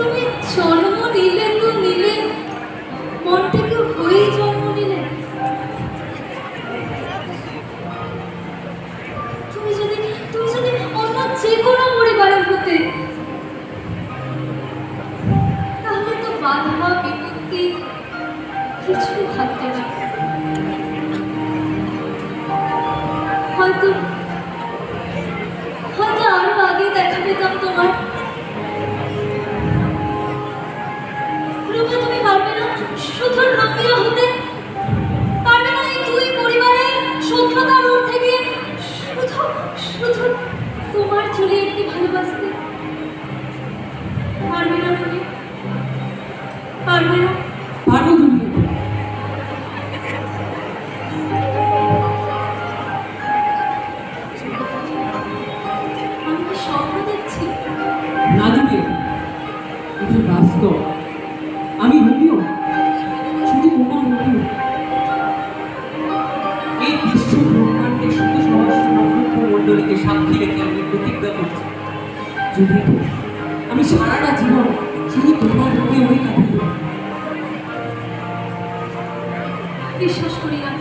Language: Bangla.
তুমি জন্ম নিলে তো নিলে, মন থেকে জন্ম নিলে। তুমি যদি তুমি যদি অন্য যে কোনো পরিবারের হতে, তাহলে তো বাধা, বিপত্তি কিছু না। হয়তো হয়তো আরও আগে দেখা পেতাম তোমার। পারবে না, পারব তুমি আমি আমি রোমিও, শুধু এই বিশ্ব ব্রহ্মাণ্ডের শত সহস্র নক্ষত্র রেখে আমি প্রতিজ্ঞা করছি। যদি বিশ্বাস করি না